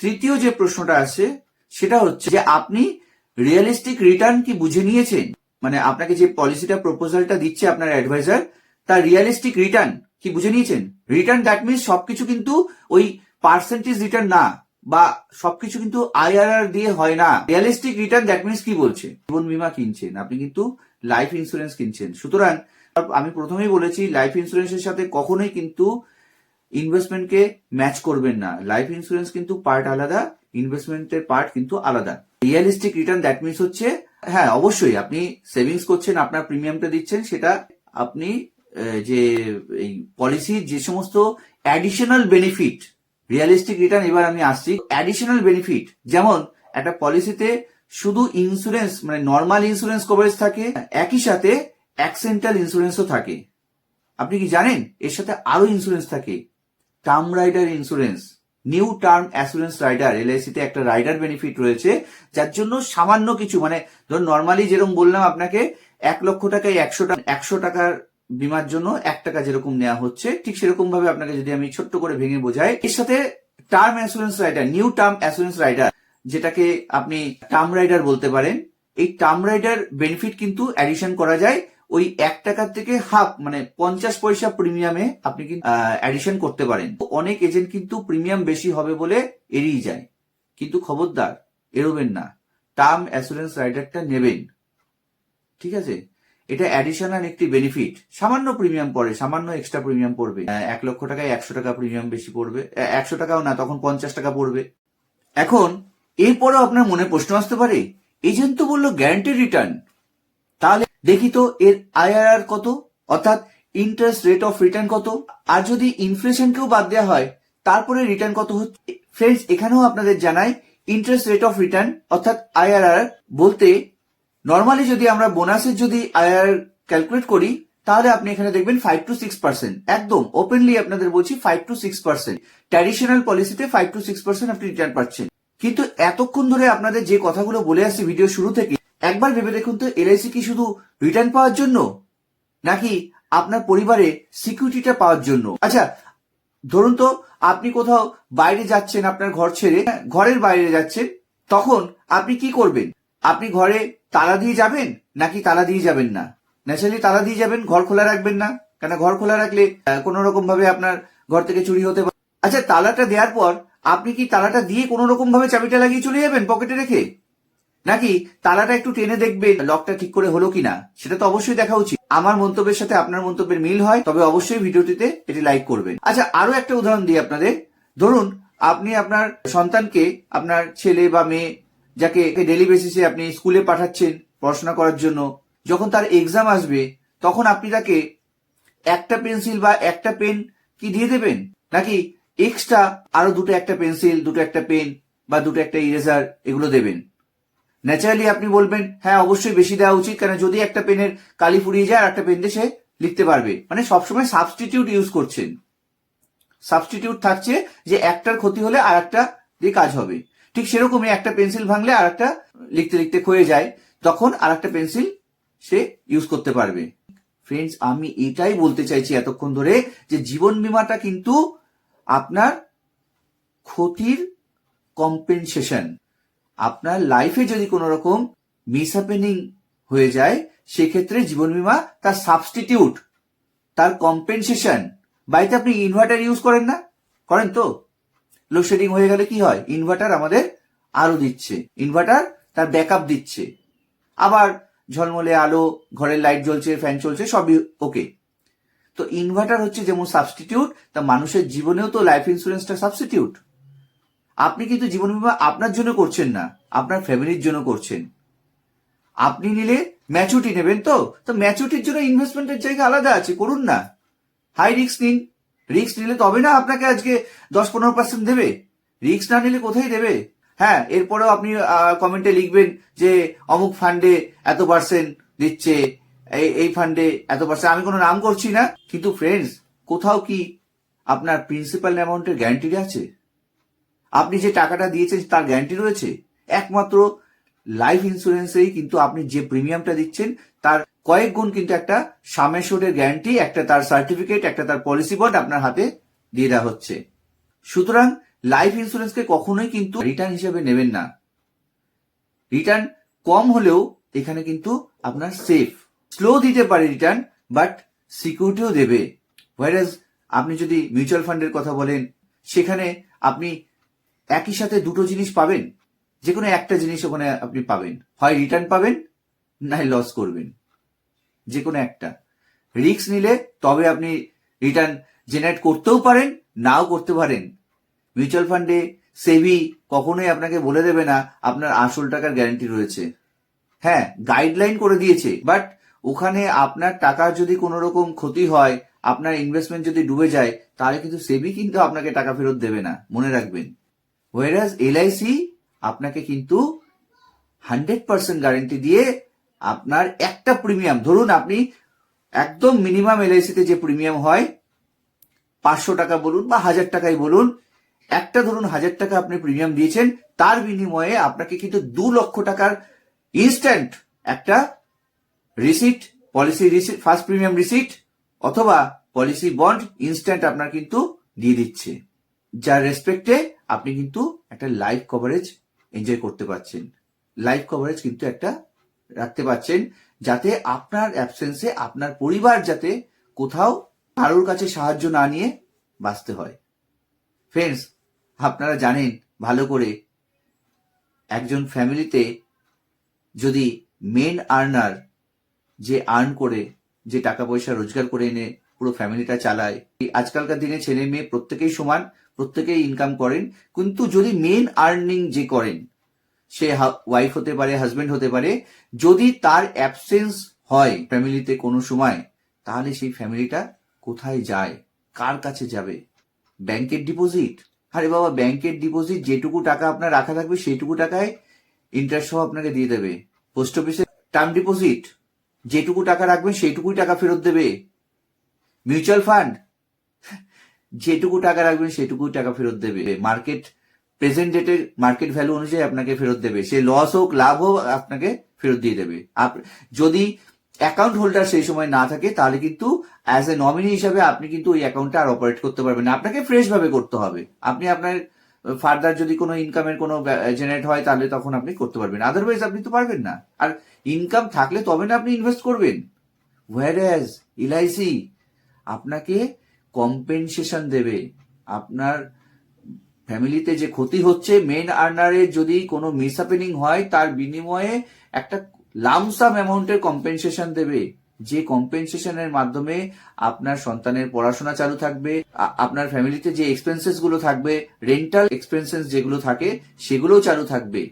তৃতীয় যে প্রশ্নটা আছে, সেটা হচ্ছে যে আপনি রিয়েলিস্টিক রিটার্ন কি বুঝে নিয়েছেন? মানে আপনাকে যে পলিসিটা প্রপোজালটা দিচ্ছে আপনার অ্যাডভাইজার তার রিয়েলিস্টিক রিটার্ন কি বুঝে নিয়েছেন? রিটার্ন দ্যাট মিনস সবকিছু কিন্তু ওই পার্সেন্টেজ রিটার্ন না, বা সবকিছু কিন্তু আইআরআর দিয়ে হয় না। রিয়েলিস্টিক রিটার্ন দ্যাট মিনস কি বলছে? জীবন বীমা কিনছেন, আপনি কিন্তু লাইফ ইন্স্যুরেন্স কিনছেন। সুতরাং, আমি প্রথমেই বলেছি লাইফ ইন্স্যুরেন্সের সাথে কখনোই কিন্তু ইনভেস্টমেন্টকে ম্যাচ করবেন না। লাইফ ইন্স্যুরেন্স কিন্তু পার্ট আলাদা ইনভেস্টমেন্টের পার্ট কিন্তু আলাদা। রিয়েলিস্টিক রিটার্ন দ্যাট মিনস হচ্ছে হ্যাঁ অবশ্যই আপনি সেভিংস করছেন, আপনার প্রিমিয়ামটা দিচ্ছেন, সেটা আপনি যে, এই পলিসির যে সমস্ত অ্যাডিশনাল বেনিফিট রিয়েলিস্টিক রিটার্ন এবার আমি আসছি অ্যাডিশনাল বেনিফিট যেমন একটা পলিসিতে শুধু ইন্স্যুরেন্স মানে নর্মাল ইন্স্যুরেন্স কভারেজ থাকে, একই সাথে অ্যাক্সিডেন্টাল ইন্স্যুরেন্সও থাকে। আপনি কি জানেন? এর সাথে আরও ইন্স্যুরেন্স থাকে। Term rider insurance new term assurance rider LIC তে একটা রাইডার বেনিফিট রয়েছে, যার জন্য সামান্য কিছু মানে ধরুন নর্মালি যেরকম বললাম আপনাকে, এক লক্ষ টাকায় একশো টাকা, একশো টাকার বিমার জন্য এক টাকা যেরকম নেওয়া হচ্ছে, ঠিক সেরকম ভাবে আপনাকে যদি আমি ছোট্ট করে ভেঙে বোঝাই, এর সাথে term assurance rider new term assurance rider যেটাকে আপনি টার্ম রাইডার বলতে পারেন, এই টার্ম রাইডার বেনিফিট কিন্তু অ্যাডিশন করা যায় ওই এক টাকার থেকে হাফ মানে পঞ্চাশ পয়সা প্রিমিয়ামে আপনি কিন্তু অ্যাডিশন করতে পারেন। অনেক এজেন্ট কিন্তু প্রিমিয়াম বেশি হবে বলে এড়িয়ে যায়। কিন্তু খবরদার এড়োবেন না। টার্ম অ্যাসুরেন্স রাইডারটা নেবেন। ঠিক আছে? এটা অ্যাডিশনাল একটি বেনিফিট সামান্য প্রিমিয়াম পড়ে, সামান্য এক্সট্রা প্রিমিয়াম পড়বে। এক লক্ষ টাকায় একশো টাকা প্রিমিয়াম বেশি পড়বে। একশো টাকাও না, তখন পঞ্চাশ টাকা পড়বে। এখন, এরপরেও আপনার মনে প্রশ্ন আসতে পারে এজেন্ট তো বলল গ্যারান্টি রিটার্ন দেখি তো এর আইআরআর কত, অর্থাৎ ইন্টারেস্ট রেট অফ রিটার্ন কত, আর যদি ইনফ্লেশনকেও বাদ দেওয়া হয়, তারপরে রিটার্ন কত হচ্ছে? ফ্রেন্ডস এখানেও আপনাদের জানাই ইন্টারেস্ট রেট অফ রিটার্ন অর্থাৎ আইআরআর বলতে নর্মালি যদি আমরা বোনাসের যদি আইআর ক্যালকুলেট করি, তাহলে আপনি এখানে দেখবেন ফাইভ টু সিক্স পার্সেন্ট একদম ওপেনলি আপনাদের বলছি five to six percent traditional পলিসিতে ফাইভ টু সিক্স পার্সেন্ট আপনি রিটার্ন পাচ্ছেন। কিন্তু এতক্ষণ ধরে আপনাদের যে কথাগুলো বলে আসছি ভিডিও শুরু থেকে একবার ভেবে দেখুন তো এলআইসি কি শুধু রিটার্ন পাওয়ার জন্য? নাকি আপনার পরিবারে সিকিউরিটিটা পাওয়ার জন্য? আচ্ছা ধরুন তো আপনি কোথাও বাইরে যাচ্ছেন, আপনার ঘর ছেড়ে ঘরের বাইরে যাচ্ছেন, তখন আপনি কি করবেন? আপনি ঘরে তালা দিয়ে যাবেন, নাকি তালা দিয়ে যাবেন না? ন্যাচারালি তালা দিয়ে যাবেন, ঘর খোলা রাখবেন না, কেন ঘর খোলা রাখলে কোনো রকম ভাবে আপনার ঘর থেকে চুরি হতে পারে। আচ্ছা তালাটা দেওয়ার পর আপনি কি তালাটা দিয়ে কোনো রকম ভাবে চাবিটা লাগিয়ে চলে যাবেন পকেটে রেখে? নাকি তালাটা একটু টেনে দেখবেন লকটা ঠিক করে হলো কিনা? সেটা তো অবশ্যই দেখা উচিত। আমার মন্তব্যের সাথে আপনার মন্তব্যের মিল হয়, তবে অবশ্যই ভিডিওটিতে এটি লাইক করবেন। আচ্ছা আরও একটা উদাহরণ দিই আপনাদের। ধরুন, আপনি আপনার সন্তানকে, আপনার ছেলে বা মেয়ে, যাকে ডেলি বেসিসে আপনি স্কুলে পাঠাচ্ছেন পড়াশোনা করার জন্য, যখন তার এক্সাম আসবে, তখন আপনি তাকে একটা পেন্সিল বা একটা পেন কি দিয়ে দেবেন? নাকি এক্সট্রা আরও দুটো একটা পেন্সিল দুটো একটা পেন বা দুটো একটা ইরেজার এগুলো দেবেন? ন্যাচারালি আপনি বলবেন হ্যাঁ অবশ্যই বেশি দেওয়া উচিত কারণ যদি একটা পেনের কালি ফুরিয়ে যায় আর একটা পেন দিয়ে সে লিখতে পারবে। মানে সবসময় সাবস্টিটিউট ইউজ করছেন। সাবস্টিটিউট থাকছে যে একটার ক্ষতি হলে আর একটা দিয়ে কাজ হবে। ঠিক সেরকমই একটা পেন্সিল ভাঙলে আর একটা লিখতে লিখতে ক্ষয়ে যায়, তখন আর একটা পেন্সিল সে ইউজ করতে পারবে। ফ্রেন্ডস আমি এটাই বলতে চাইছি এতক্ষণ ধরে যে জীবন বিমাটা কিন্তু আপনার ক্ষতির কম্পেনসেশন আপনার লাইফে যদি কোনো রকম মিসহ্যাপেনিং হয়ে যায়, সেক্ষেত্রে জীবন বিমা তার সাবস্টিটিউট তার কম্পেনসেশন বাড়িতে আপনি ইনভার্টার ইউজ করেন না? করেন তো? লোডশেডিং হয়ে গেলে কি হয়? ইনভার্টার আমাদের আলো দিচ্ছে। ইনভার্টার তার ব্যাকআপ দিচ্ছে। আবার ঝলমলে আলো, ঘরের লাইট জ্বলছে ফ্যান চলছে, সবই ওকে তো ইনভার্টার হচ্ছে যেমন সাবস্টিটিউট তা মানুষের জীবনেও তো লাইফ ইন্স্যুরেন্সটা সাবস্টিটিউট আপনি কিন্তু জীবন বীমা আপনার জন্য করছেন না, আপনার ফ্যামিলির জন্য করছেন। আপনি নিলে ম্যাচুরিটি নেবেন তো? তো ম্যাচুরিটির জন্য ইনভেস্টমেন্টের জায়গা আলাদা আছে, করুন না। হাই রিস্ক নিন। রিস্ক নিলে তবে না আপনাকে আজকে দশ পনেরো পার্সেন্ট দেবে। রিস্ক না নিলে কোথায় দেবে? হ্যাঁ এরপরেও আপনি কমেন্টে লিখবেন যে, অমুক ফান্ডে এত পার্সেন্ট দিচ্ছে, এই ফান্ডে এত পার্সেন্ট আমি কোনো নাম করছি না, কিন্তু ফ্রেন্ডস কোথাও কি আপনার প্রিন্সিপাল অ্যামাউন্টের গ্যারান্টি আছে? আপনি যে টাকাটা দিয়েছেন, তার গ্যারান্টি রয়েছে? একমাত্র লাইফ ইন্স্যুরেন্সেই কিন্তু আপনি যে প্রিমিয়ামটা দিচ্ছেন, তার কয়েক গুণ কিন্তু একটা সামেশ্বরের গ্যারান্টি একটা তার সার্টিফিকেট একটা তার পলিসি বন্ড আপনার হাতে দিয়ে দেওয়া হচ্ছে। সুতরাং লাইফ ইন্স্যুরেন্সকে কখনোই কিন্তু রিটার্ন হিসেবে নেবেন না। রিটার্ন কম হলেও এখানে কিন্তু আপনার সেফ স্লো দিতে পারে রিটার্ন বাট সিকিউরিটিও দেবে। হোয়ারাজ আপনি যদি মিউচুয়াল ফান্ডের কথা বলেন, সেখানে আপনি একই সাথে দুটো জিনিস পাবেন যে কোনো একটা জিনিস ওখানে আপনি পাবেন। হয় রিটার্ন পাবেন, না লস করবেন। যে কোনো একটা। রিস্ক নিলে তবে আপনি রিটার্ন জেনারেট করতেও পারেন, নাও করতে পারেন। মিউচুয়াল ফান্ডে সেবি কখনোই আপনাকে বলে দেবে না, আপনার আসল টাকার গ্যারান্টি রয়েছে। হ্যাঁ গাইডলাইন করে দিয়েছে বাট ওখানে আপনার টাকার যদি কোনো রকম ক্ষতি হয়, আপনার ইনভেস্টমেন্ট যদি ডুবে যায়, তাহলে কিন্তু সেবি কিন্তু আপনাকে টাকা ফেরত দেবে না। মনে রাখবেন। ওয়েরাজ এলআইসি আপনাকে কিন্তু হান্ড্রেড পার্সেন্ট গ্যারেন্টি দিয়ে আপনার একটা প্রিমিয়াম ধরুন আপনি একদম মিনিমাম এলআইসিতে যে প্রিমিয়াম হয়, পাঁচশো টাকা বলুন বা হাজার টাকাই বলুন, একটা ধরুন হাজার টাকা আপনি প্রিমিয়াম দিয়েছেন, তার বিনিময়ে আপনাকে কিন্তু দু লক্ষ টাকার ইনস্ট্যান্ট একটা receipt policy receipt first premium receipt অথবা পলিসি বন্ড ইনস্ট্যান্ট আপনার কিন্তু দিয়ে দিচ্ছে। যার রেসপেক্টে আপনি কিন্তু একটা লাইভ কভারেজ এনজয় করতে পারছেন। লাইফ কভারেজ কিন্তু একটা রাখতে পারছেন যাতে আপনার অ্যাবসেন্সে আপনার পরিবার যাতে কোথাও কারোর কাছে সাহায্য না নিয়ে বাঁচতে হয়। ফ্রেন্ডস আপনারা জানেন ভালো করে একজন ফ্যামিলিতে যদি মেন আর্নার যে আর্ন করে, যে টাকা পয়সা রোজগার করে এনে পুরো ফ্যামিলিটা চালায়। আজকালকার দিনে ছেলে মেয়ে প্রত্যেকেই সমান, প্রত্যেকেই ইনকাম করেন, কিন্তু যদি মেন আর্নিং যে করেন, সে ওয়াইফ হতে পারে হাজবেন্ড হতে পারে, যদি তার অ্যাবসেন্স হয় ফ্যামিলিতে কোনো সময়, তাহলে সেই ফ্যামিলিটা কোথায় যায়? কার কাছে যাবে? ব্যাংকের ডিপোজিট আরে বাবা, ব্যাংকের ডিপোজিট যেটুকু টাকা আপনার রাখা থাকবে, সেইটুকু টাকায় ইন্টারেস্ট সহ আপনাকে দিয়ে দেবে। পোস্ট অফিসে টার্ম ডিপোজিট যেটুকু টাকা রাখবেন, সেইটুকুই টাকা ফেরত দেবে। মিউচুয়াল ফান্ড যেটুকু টাকা রাখবেন, সেটুকু টাকা ফেরত দেবে। মার্কেট প্রেজেন্ট ডেটের মার্কেট ভ্যালু অনুযায়ী আপনাকে ফেরত দেবে। সে লস হোক, লাভ হোক, আপনাকে ফেরত দিয়ে দেবে। যদি অ্যাকাউন্ট হোল্ডার সেই সময় না থাকে, তাহলে কিন্তু অ্যাজ এ নমিনি হিসাবে আপনি কিন্তু ওই অ্যাকাউন্টটা আর অপারেট করতে পারবেন না। আপনাকে ফ্রেশ ভাবে করতে হবে। আপনি আপনার ফার্দার যদি কোনো ইনকামের কোনো জেনারেট হয়, তাহলে তখন আপনি করতে পারবেন। আদারওয়াইজ আপনি তো পারবেন না। আর ইনকাম থাকলে তবে না আপনি ইনভেস্ট করবেন। হোয়ার অ্যাজ এলআইসি আপনাকে কম্পেনসেশন দেবে। আপনার ফ্যামিলিতে যে ক্ষতি হচ্ছে মেন আর্নারে যদি কোনো মিসহ্যাপেনিং হয়, তার বিনিময়ে একটা লামসাম অ্যামাউন্টের কম্পেনসেশন দেবে। যে কম্পেনসেশনের মাধ্যমে আপনার সন্তানের পড়াশোনা চালু থাকবে আপনার ফ্যামিলিতে যে এক্সপেন্সেসগুলো থাকবে রেন্টাল এক্সপেন্সেস যেগুলো থাকে, সেগুলোও চালু থাকবে।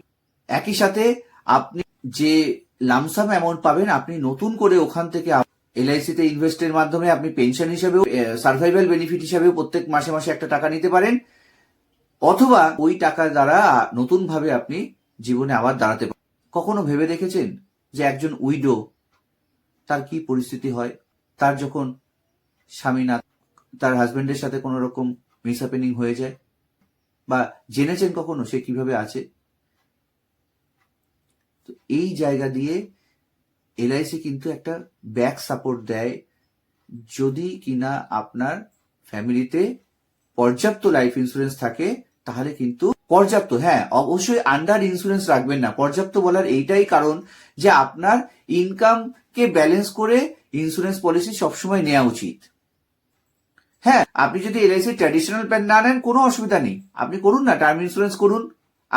একই সাথে আপনি যে লামসাম অ্যামাউন্ট পাবেন, আপনি নতুন করে ওখান থেকে এলআইসি তে ইনভেস্টের মাধ্যমে আপনি পেনশন হিসেবেও সার্ভাইভাল বেনিফিট হিসেবেও প্রত্যেক মাসে মাসে একটা টাকা নিতে পারেন। অথবা ওই টাকা দ্বারা নতুন ভাবে আপনি জীবনে আবার দাঁড়াতে পারেন। কখনো ভেবে দেখেছেন যে একজন উইডো তার কি পরিস্থিতি হয়? তার যখন স্বামী না, তার হাজবেন্ডের সাথে কোনো রকম মিসহ্যাপেনিং হয়ে যায়? বা জেনেছেন কখনো সে কীভাবে আছে? তো এই জায়গা দিয়ে এলআইসি কিন্তু একটা ব্যাক সাপোর্ট দেয় যদি কিনা আপনার ফ্যামিলিতে পর্যাপ্ত লাইফ ইন্স্যুরেন্স থাকে, তাহলে কিন্তু পর্যাপ্ত হ্যাঁ অবশ্যই আন্ডার ইন্স্যুরেন্স রাখবেন না। পর্যাপ্ত বলার এইটাই কারণ যে আপনার ইনকামকে ব্যালেন্স করে ইন্স্যুরেন্স পলিসি সবসময় নেওয়া উচিত। হ্যাঁ আপনি যদি এলআইসি ট্র্যাডিশনাল প্ল্যান না নেন, কোনো অসুবিধা নেই। আপনি করুন না টার্ম ইন্স্যুরেন্স করুন।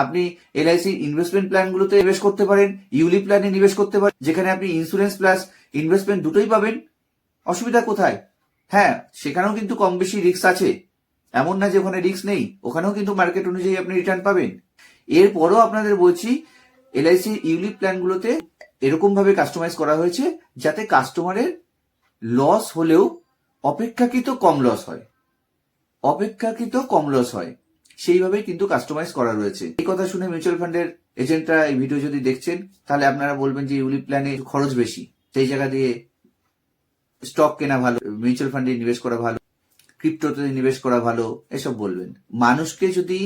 আপনি এলআইসি ইনভেস্টমেন্ট প্ল্যানগুলোতে নিবেশ করতে পারেন ইউলি প্ল্যানে নিবেশ করতে পারেন, যেখানে আপনি ইন্স্যুরেন্স প্লাস ইনভেস্টমেন্ট দুটোই পাবেন। অসুবিধা কোথায়? হ্যাঁ সেখানেও কিন্তু কম বেশি রিস্ক আছে। এমন না যে ওখানে রিস্ক নেই, ওখানেও কিন্তু মার্কেট অনুযায়ী আপনি রিটার্ন পাবেন। এরপরও আপনাদের বলছি এলআইসি ইউলি প্ল্যানগুলোতে এরকম ভাবে কাস্টমাইজ করা হয়েছে, যাতে কাস্টমারের লস হলেও অপেক্ষাকৃত কম লস হয়। অপেক্ষাকৃত কম লস হয়। সেইভাবেই কিন্তু কাস্টমাইজ করা রয়েছে। এই কথা শুনে মিউচুয়াল ফান্ডের এজেন্টরা এই ভিডিও যদি দেখছেন, তাহলে আপনারা বলবেন যে ইউলি প্ল্যানে খরচ বেশি। সেই জায়গা দিয়ে স্টক কেনা ভালো মিউচুয়াল ফান্ডে নিবেশ করা ভালো ক্রিপ্টোতে নিবেশ করা ভালো, এসব বলবেন। মানুষকে যদি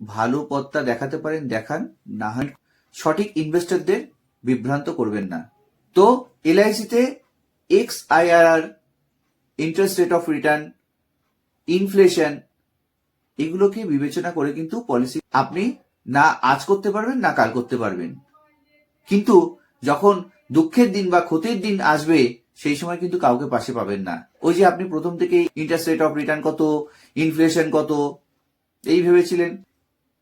ভালো পথটা দেখাতে পারেন, দেখান, না হয় সঠিক ইনভেস্টরদের বিভ্রান্ত করবেন না। তো এলআইসিতে X IRR interest rate of return inflation এগুলোকে বিবেচনা করে কিন্তু পলিসি আপনি না আজ করতে পারবেন, না কাল করতে পারবেন। কিন্তু যখন দুঃখের দিন বা ক্ষতির দিন আসবে, সেই সময় কিন্তু কাউকে পাশে পাবেন না। ওই যে আপনি প্রথম থেকে ইন্টারেস্ট রেট অফ রিটার্ন কত ইনফ্লেশন কত, এই ভেবেছিলেন।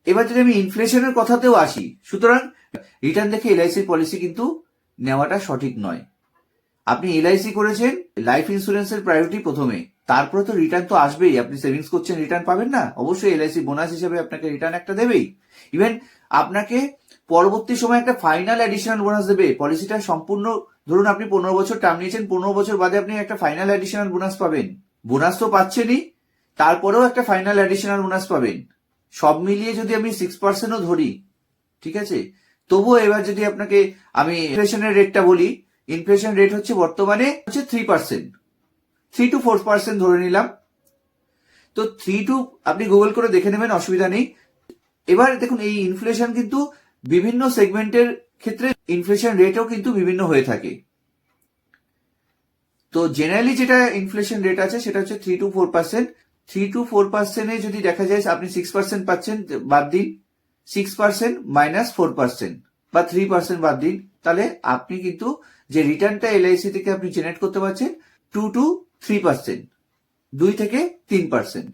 এবার যদি আমি ইনফ্লেশনের কথাতেও আসি, সুতরাং রিটার্ন দেখে এলআইসির পলিসি কিন্তু নেওয়াটা সঠিক নয়। আপনি এলআইসি করেছেন লাইফ ইন্স্যুরেন্সের প্রায়োরিটি প্রথমে। তারপরে তো রিটার্ন তো আসবেই, আপনি সেভিংস করছেন রিটার্ন পাবেন না। অবশ্যই এলআইসি বোনাস হিসেবে আপনাকে রিটার্ন একটা দেবেই। ইভেন আপনাকে পরবর্তী সময় একটা ফাইনাল অ্যাডিশনাল বোনাস দেবে। পলিসিটা সম্পূর্ণ, ধরুন আপনি পনেরো বছর টার্ম নিয়েছেন, পনেরো বছর বাদে আপনি একটা ফাইনাল অ্যাডিশনাল বোনাস পাবেন। বোনাস তো পাচ্ছেনই, তারপরেও একটা ফাইনাল অ্যাডিশনাল বোনাস পাবেন। সব মিলিয়ে যদি আমি সিক্স পার্সেন্টও ধরি, ঠিক আছে? তবুও এবার যদি আপনাকে, আমি রেটটা বলি ইনফ্লেশন রেট হচ্ছে বর্তমানে হচ্ছে three percent three to four percent ধরে নিলাম। তো থ্রি টু আপনি গুগল করে দেখে নেবেন, অসুবিধা নেই। এবার দেখুন, এই ইনফ্লেশন কিন্তু বিভিন্ন সেগমেন্টের ক্ষেত্রে ইনফ্লেশন রেটও কিন্তু বিভিন্ন হয়ে থাকে। তো জেনারেলি যেটা ইনফ্লেশন রেট আছে, সেটা হচ্ছে three to four percent three to four পার্সেন্টে যদি দেখা যায়, আপনি সিক্স পার্সেন্ট পাচ্ছেন, বাদ দিন। Six percent minus four percent বা থ্রি পার্সেন্ট বাদ দিন। তাহলে আপনি কিন্তু যে রিটার্নটা এলআইসি থেকে আপনি জেনারেট করতে পারছেন টু টু থ্রি পার্সেন্ট দুই থেকে তিন পার্সেন্ট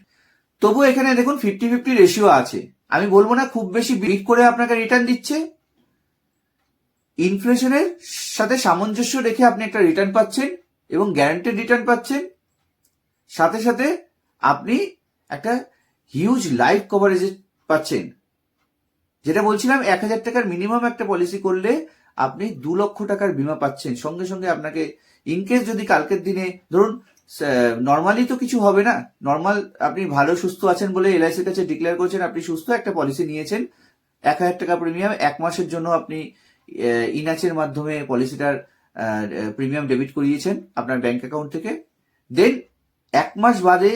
তবু এখানে দেখুন ফিফটি ফিফটি রেশিও আছে। আমি বলব না, খুব বেশি বিট করে আপনাকে রিটার্ন দিচ্ছে। ইনফ্লেশনের সাথে সামঞ্জস্য রেখে আপনি একটা রিটার্ন পাচ্ছেন এবং গ্যারান্টেড রিটার্ন পাচ্ছেন। সাথে সাথে আপনি একটা হিউজ লাইফ কভারেজ পাচ্ছেন। যেটা বলছিলাম, এক হাজার টাকার মিনিমাম একটা পলিসি করলে আপনি দু লক্ষ টাকার বিমা পাচ্ছেন। সঙ্গে সঙ্গে আপনাকে ইনকেস যদি কালকের দিনে, ধরুন নর্মালি তো কিছু হবে না। নর্মাল আপনি ভালো, সুস্থ আছেন বলে এলআইসির কাছে ডিক্লেয়ার করেছেন, আপনি সুস্থ একটা পলিসি নিয়েছেন। এক হাজার টাকা প্রিমিয়াম এক মাসের জন্য আপনি ইনাচের মাধ্যমে পলিসিটার প্রিমিয়াম ডেবিট করিয়েছেন আপনার ব্যাংক অ্যাকাউন্ট থেকে। দেন এক মাস বাদে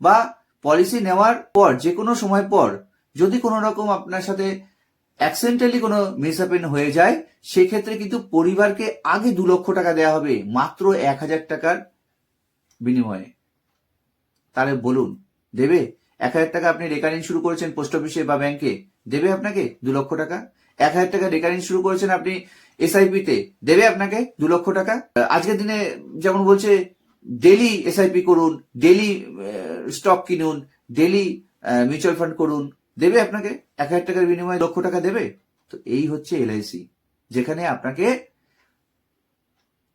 বা পলিসি নেওয়ার পর যে কোনো সময় পর, যদি কোনো রকম আপনার সাথে অ্যাক্সিডেন্টালি কোনো মিসহ্যাপেন হয়ে যায়, সেক্ষেত্রে কিন্তু পরিবারকে আগে দু লক্ষ টাকা দেওয়া হবে, মাত্র এক হাজার টাকার বিনিময়ে। তাহলে বলুন, দেবে? এক হাজার টাকা আপনি রেকারিং শুরু করেছেন পোস্ট অফিসে বা ব্যাংকে দেবে আপনাকে দু লক্ষ টাকা? এক হাজার টাকা রেকারিং শুরু করেছেন আপনি এসআইপি তে দেবে আপনাকে দু লক্ষ টাকা? আজকের দিনে যেমন বলছে ডেলি এসআইপি করুন ডেলি স্টক কিনুন ডেলি মিউচুয়াল ফান্ড করুন দেবে আপনাকে এক হাজার টাকার বিনিময়ে লক্ষ টাকা দেবে? তো এই হচ্ছে এলআইসি যেখানে আপনাকে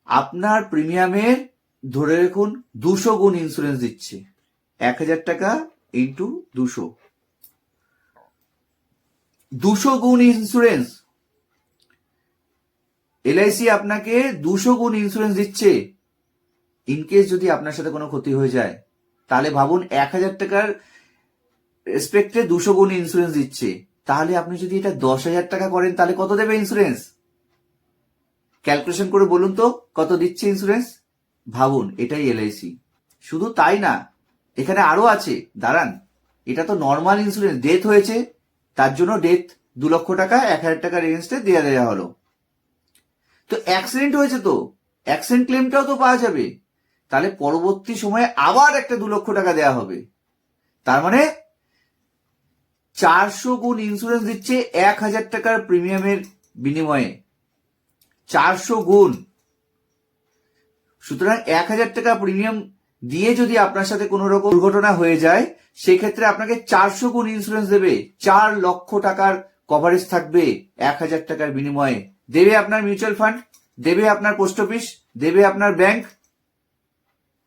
আপনার প্রিমিয়ামের ধরে রাখুন দুশো গুণ ইন্স্যুরেন্স দিচ্ছে। এক হাজার টাকা ইন্টু দুশো। দুশো গুণ ইন্স্যুরেন্স এলআইসি আপনাকে দুশো গুণ ইন্স্যুরেন্স দিচ্ছে। ইনকেস যদি আপনার সাথে কোনো ক্ষতি হয়ে যায়, তাহলে ভাবুন এক হাজার টাকার রেসপেক্টে দুশো গুণ ইন্স্যুরেন্স দিচ্ছে। তাহলে আপনি যদি এটা দশ হাজার টাকা করেন, তাহলে কত দেবে ইন্স্যুরেন্স ক্যালকুলেশন করে বলুন তো, কত দিচ্ছে ইন্স্যুরেন্স ভাবুন, এটাই এলআইসি শুধু তাই না, এখানে আরও আছে, দাঁড়ান। এটা তো নর্মাল ইন্স্যুরেন্স ডেথ হয়েছে, তার জন্য ডেথ দু লক্ষ টাকা, এক হাজার টাকার এগেনস্টে দেওয়া দেওয়া হলো। তো অ্যাক্সিডেন্ট হয়েছে তো অ্যাক্সিডেন্ট ক্লেমটাও তো পাওয়া যাবে। তাহলে পরবর্তী সময়ে আবার একটা দু লক্ষ টাকা দেওয়া হবে। তার মানে চারশো গুণ ইন্স্যুরেন্স দিচ্ছে এক হাজার টাকার প্রিমিয়ামের বিনিময়ে। চারশো গুণ। সুতরাং এক হাজার টাকা প্রিমিয়াম দিয়ে যদি আপনার সাথে কোনো রকম দুর্ঘটনা হয়ে যায়, সেক্ষেত্রে আপনাকে চারশো গুণ ইন্স্যুরেন্স দেবে। চার লক্ষ টাকার কভারেজ থাকবে এক হাজার টাকার বিনিময়ে। দেবে আপনার মিউচুয়াল ফান্ড দেবে আপনার পোস্ট অফিস দেবে আপনার ব্যাংক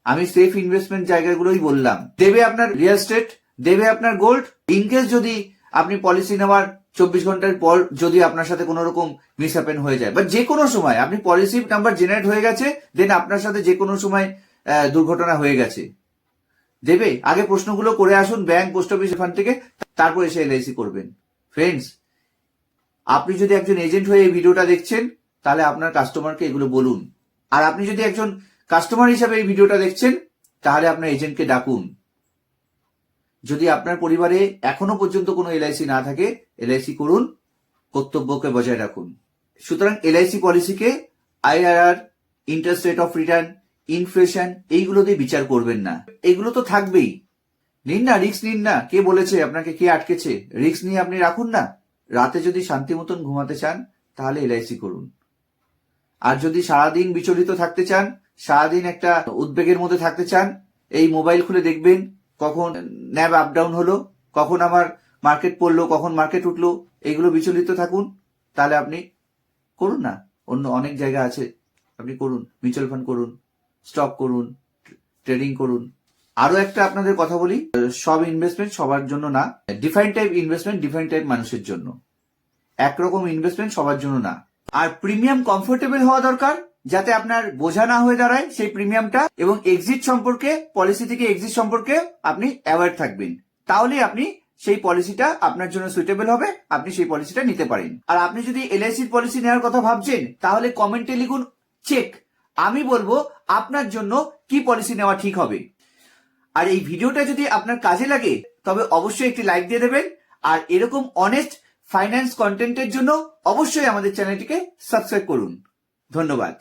আমি সেফ ইনভেস্টমেন্ট জায়গাগুলোই বললাম। দেবে আপনার রিয়েল এস্টেট দেবে আপনার গোল্ড ইনকেস যদি আপনি পলিসি নেওয়ার চব্বিশ ঘণ্টার পর যদি আপনার সাথে কোনো রকম মিস হ্যাপেন হয়ে যায়। বা যে কোনো সময়, আপনি পলিসি নাম্বার জেনারেট হয়ে গেছে দেন আপনার সাথে যে কোনো সময় দুর্ঘটনা হয়ে গেছে। দেবে? আগে প্রশ্নগুলো করে আসুন ব্যাংক পোস্ট অফিস ফান্ড থেকে, তারপর এসে এলআইসি করবেন। ফ্রেন্ডস আপনি যদি একজন এজেন্ট হয়ে এই ভিডিওটা দেখছেন, তাহলে আপনার কাস্টমারকে এগুলো বলুন। আর আপনি যদি একজন কাস্টমার হিসাবে এই ভিডিওটা দেখছেন, তাহলে আপনার এজেন্টকে ডাকুন। যদি আপনার পরিবারে এখনও পর্যন্ত কোনো এলআইসি না থাকে, এলআইসি করুন, কর্তব্যকে বজায় রাখুন। সুতরাং LIC পলিসিকে IRR interest rate of return, inflation এইগুলো দিয়ে বিচার করবেন না। এগুলো তো থাকবেই। নিন না রিক্স নিন না। কে বলেছে আপনাকে কে আটকেছে? রিক্স নিয়ে আপনি রাখুন না। রাতে যদি শান্তি মতন ঘুমাতে চান, তাহলে এলআইসি করুন। আর যদি সারাদিন বিচলিত থাকতে চান, সারাদিন একটা উদ্বেগের মধ্যে থাকতে চান, এই মোবাইল খুলে দেখবেন কখন ন্যাব আপ ডাউন হলো, কখন আমার মার্কেট পড়ল, কখন মার্কেট উঠল এইগুলো বিচলিত থাকুন। তাহলে আপনি করুন না। অন্য অনেক জায়গা আছে, আপনি করুন মিউচুয়াল ফান্ড করুন স্টক করুন ট্রেডিং করুন। আরও একটা আপনাদের কথা বলি, সব ইনভেস্টমেন্ট সবার জন্য না different type investment different type মানুষের জন্য। একরকম ইনভেস্টমেন্ট সবার জন্য না। আর প্রিমিয়াম কমফোর্টেবল হওয়া দরকার যাতে আপনার বোঝা না হয়ে দাঁড়ায় সেই প্রিমিয়ামটা এবং এক্সিট সম্পর্কে পলিসি থেকে এক্সিট সম্পর্কে আপনি অ্যাওয়ার থাকবেন। তাহলে আপনি সেই পলিসিটা আপনার জন্য সুইটেবল হবে, আপনি সেই পলিসিটা নিতে পারেন। আর আপনি যদি এলআইসির পলিসি নেওয়ার কথা ভাবছেন, তাহলে কমেন্টে লিখুন চেক আমি বলব আপনার জন্য কি পলিসি নেওয়া ঠিক হবে? আর এই ভিডিওটা যদি আপনার কাজে লাগে, তবে অবশ্যই একটি লাইক দিয়ে দেবেন। আর এরকম অনেস্ট ফাইন্যান্স কন্টেন্টের জন্য অবশ্যই আমাদের চ্যানেলটিকে সাবস্ক্রাইব করুন। ধন্যবাদ।